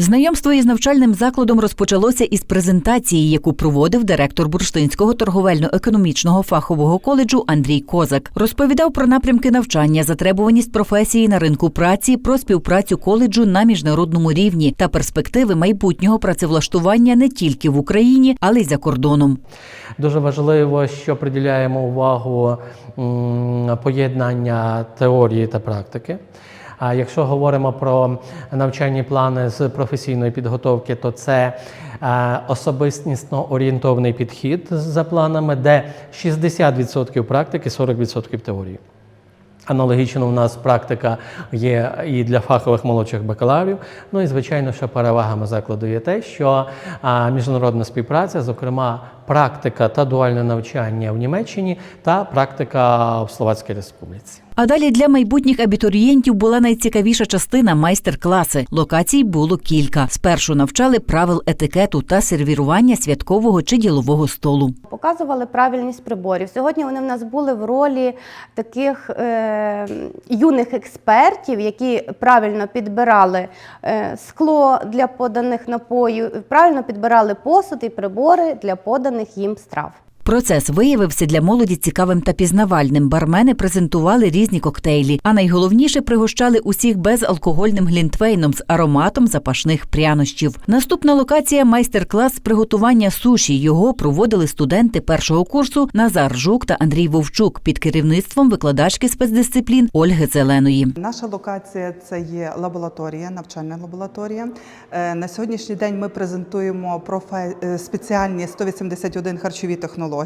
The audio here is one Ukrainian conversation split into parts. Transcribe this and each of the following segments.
Знайомство із навчальним закладом розпочалося із презентації, яку проводив директор Бурштинського торговельно-економічного фахового коледжу Андрій Козак. Розповідав про напрямки навчання, затребуваність професії на ринку праці, про співпрацю коледжу на міжнародному рівні та перспективи майбутнього працевлаштування не тільки в Україні, але й за кордоном. Дуже важливо, що приділяємо увагу поєднання теорії та практики. А якщо говоримо про навчальні плани з професійної підготовки, то це е, особистісно орієнтований підхід за планами, де 60% практики, 40% теорії. Аналогічно у нас практика є і для фахових молодших бакалаврів. Ну і звичайно, що перевагами закладу є те, що міжнародна співпраця, зокрема практика та дуальне навчання в Німеччині та практика в Словацькій Республіці. А далі для майбутніх абітурієнтів була найцікавіша частина майстер-класи. Локацій було кілька. Спершу навчали правил етикету та сервірування святкового чи ділового столу. Показували правильність приборів. Сьогодні вони в нас були в ролі таких е, юних експертів, які правильно підбирали е, скло для поданих напоїв, правильно підбирали посуд і прибори для поданих їм страв. Процес виявився для молоді цікавим та пізнавальним. Бармени презентували різні коктейлі, а найголовніше пригощали усіх безалкогольним глінтвейном з ароматом запашних прянощів. Наступна локація майстер-клас з приготування суші. Його проводили студенти першого курсу Назар Жук та Андрій Вовчук під керівництвом викладачки спецдисциплін Ольги Зеленої. Наша локація це є лабораторія, навчальна лабораторія. Е, На сьогоднішній день ми презентуємо профе- е, спеціальні 181 харчові технології.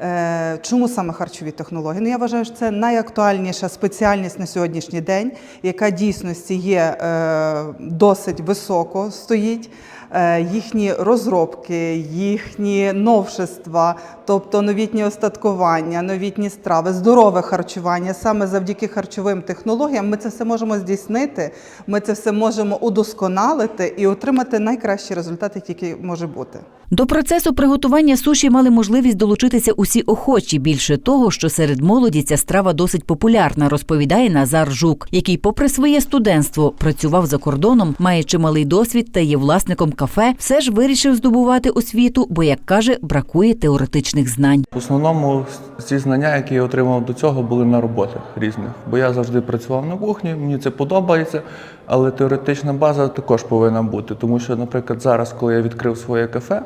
Е, Чому саме харчові технології? Ну я вважаю, що це найактуальніша спеціальність на сьогоднішній день, яка дійсності є е, досить високо стоїть. Е, Їхні розробки, їхні новшества, тобто новітні остаткування, новітні страви, здорове харчування. Саме завдяки харчовим технологіям ми це все можемо здійснити, ми це все можемо удосконалити і отримати найкращі результати, які може бути. До процесу приготування суші мали можливість долучитися усі охочі. Більше того, що серед молоді ця страва досить популярна, розповідає Назар Жук, який, попри своє студентство, працював за кордоном, має чималий досвід та є власником кафе, все ж вирішив здобувати освіту, бо, як каже, бракує теоретичних знань. В основному ці знання, які я отримав до цього, були на роботах різних. Бо я завжди працював на кухні, мені це подобається, але теоретична база також повинна бути. Тому що, наприклад, зараз, коли я відкрив своє кафе,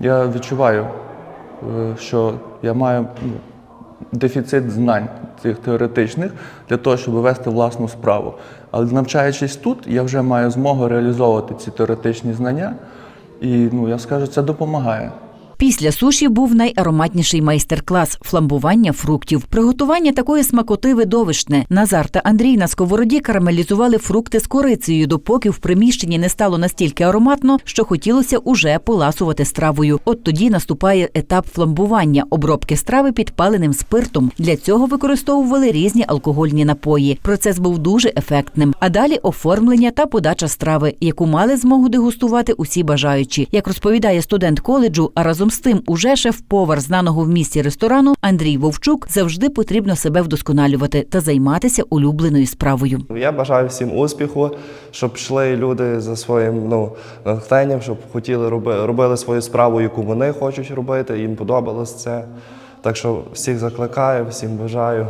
я відчуваю, е, що я маю ну, дефіцит знань цих теоретичних для того, щоб вести власну справу. Але навчаючись тут, я вже маю змогу реалізовувати ці теоретичні знання, і ну, я скажу, це допомагає. Після суші був найароматніший майстер-клас фламбування фруктів. Приготування такої смакоти видовищне. Назар та Андрій на сковороді карамелізували фрукти з корицею, допоки в приміщенні не стало настільки ароматно, що хотілося уже поласувати стравою. От тоді наступає етап фламбування, обробки страви підпаленим спиртом. Для цього використовували різні алкогольні напої. Процес був дуже ефектним. А далі оформлення та подача страви, яку мали змогу дегустувати усі бажаючі. Як розповідає студент коледжу, а разом з тим уже шеф-повар знаного в місті ресторану Андрій Вовчук завжди потрібно себе вдосконалювати та займатися улюбленою справою. Я бажаю всім успіху, щоб йшли люди за своїм ну, натхненням, щоб хотіли робити, робили свою справу, яку вони хочуть робити, їм подобалось це. Так що всіх закликаю, всім бажаю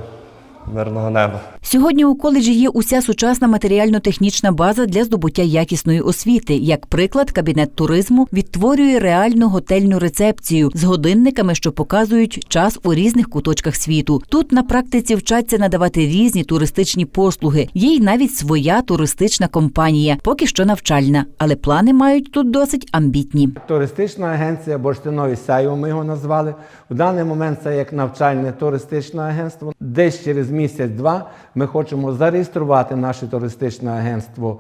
мирного неба. Сьогодні у коледжі є уся сучасна матеріально-технічна база для здобуття якісної освіти. Як приклад, кабінет туризму відтворює реальну готельну рецепцію з годинниками, що показують час у різних куточках світу. Тут на практиці вчаться надавати різні туристичні послуги. Є й навіть своя туристична компанія, поки що навчальна, але плани мають тут досить амбітні. Туристична агенція Бурштинові Сяйво, ми його назвали. У даний момент це як навчальне туристичне агентство. Десь місяць-два ми хочемо зареєструвати наше туристичне агентство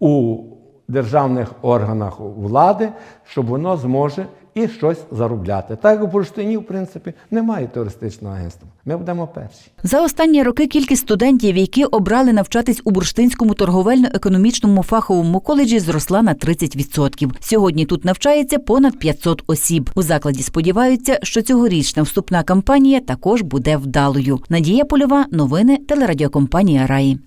у державних органах влади, щоб воно зможе і щось заробляти. Так як у Бурштині, в принципі, немає туристичного агентства. Ми будемо перші. За останні роки кількість студентів, які обрали навчатись у Бурштинському торговельно-економічному фаховому коледжі, зросла на 30%. Сьогодні тут навчається понад 500 осіб. У закладі сподіваються, що цьогорічна вступна кампанія також буде вдалою. Надія Польова, новини телерадіокомпанія Раї.